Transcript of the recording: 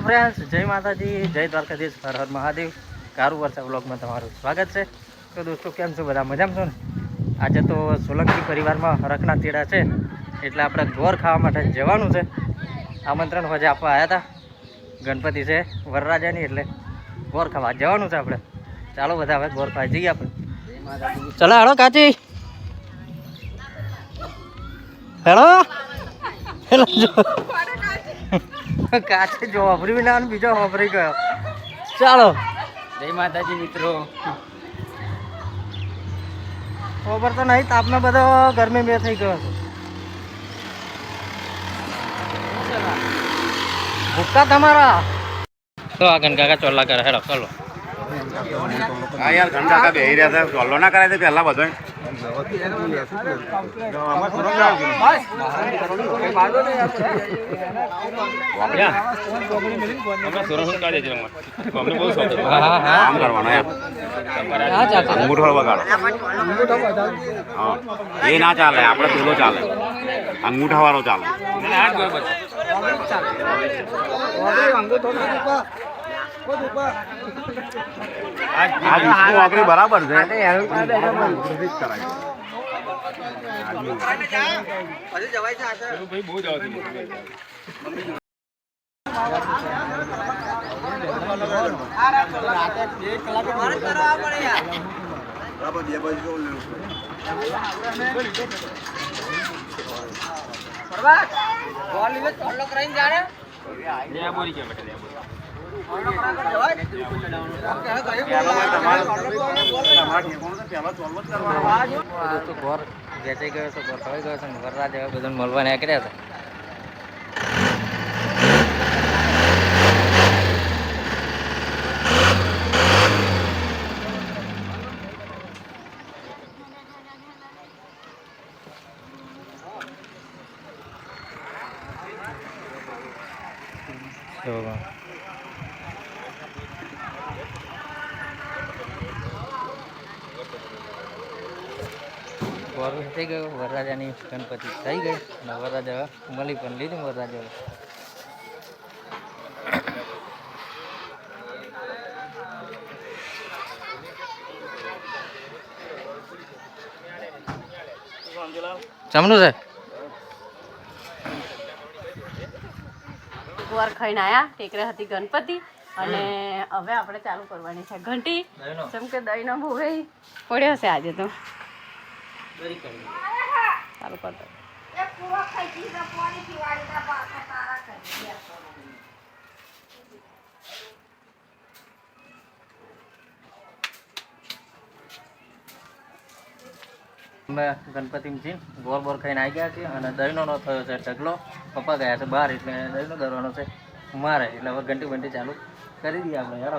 Friends જય માતાજી, જય દ્વારકાધીશ, હર હર મહાદેવ. કારું વર્ષા બ્લોગમાં તમારું સ્વાગત છે. તો દોસ્તો, કેમ છો બધા? મજામાં છો ને? આજે તો સોલંકી પરિવારમાં હરખના તેડા છે, એટલે આપણે ગોર ખાવા માટે જવાનું છે. આમંત્રણ હોજે આપવા આવ્યા હતા. ગણપતિ છે, વરરાજાની, એટલે ગોર ખાવા જવાનું છે આપણે. ચાલો બધા હવે ગોર ખાવા જઈએ આપણે. ચલો, હાલો, કાચી. હેલો? હેલો કાચે જો વાપરી ના બીજો વાપરી ગયો. ચાલો. જય માતાજી મિત્રો. ખબર તો નહીં તાપમાં બધો ગરમી બે થઈ ગયો છે ભૂક્કા તમારા. તો આ કાકા ચોલ્લા કરે હેડો ચલો. હા યાર ઠંડા કા બેહી રહ્યા હતા ચોલ્લો ના કરાય તો પહેલાં બધો આમ કરવાનું એમ હા ચાલશે અંગૂઠો વગાડો હા બરાબર છે ચાલે અંગૂઠા વાળો ચાલે આ વિષ્ણુ વાઘરી બરાબર છે. દોસ્તો ઘર વેચાઈ ગયો છે ઘર ખવાઈ ગયો છે ઘર હવે બધાને મળવા નીકળ્યા છે તો વરસ થઈ ગયો. વરરાજાની ગણપતિ થઈ ગઈ. અને વરરાજા મળી પણ લીધું વરરાજા જમનું છે? ગુવાર ખાઈને આયા. ટેકરે હતી ગણપતિ. અને હવે આપણે ચાલુ કરવાની છે ઘંટી. જેમ કે દહીંનો ભૂવે પડ્યો છે આજે તો. ચાલુ કરતો અમે ગણપતિજી ગોર બોર ખાઈને આવી ગયા છીએ અને દહીંનો નો થયો છે ઢગલો. પપ્પા ગયા છે બહાર એટલે દહીંનો દરવાનો છે. મારે એટલે હવે ઘંટી ઘંટી ચાલુ કરી દઈએ આપણે. યાર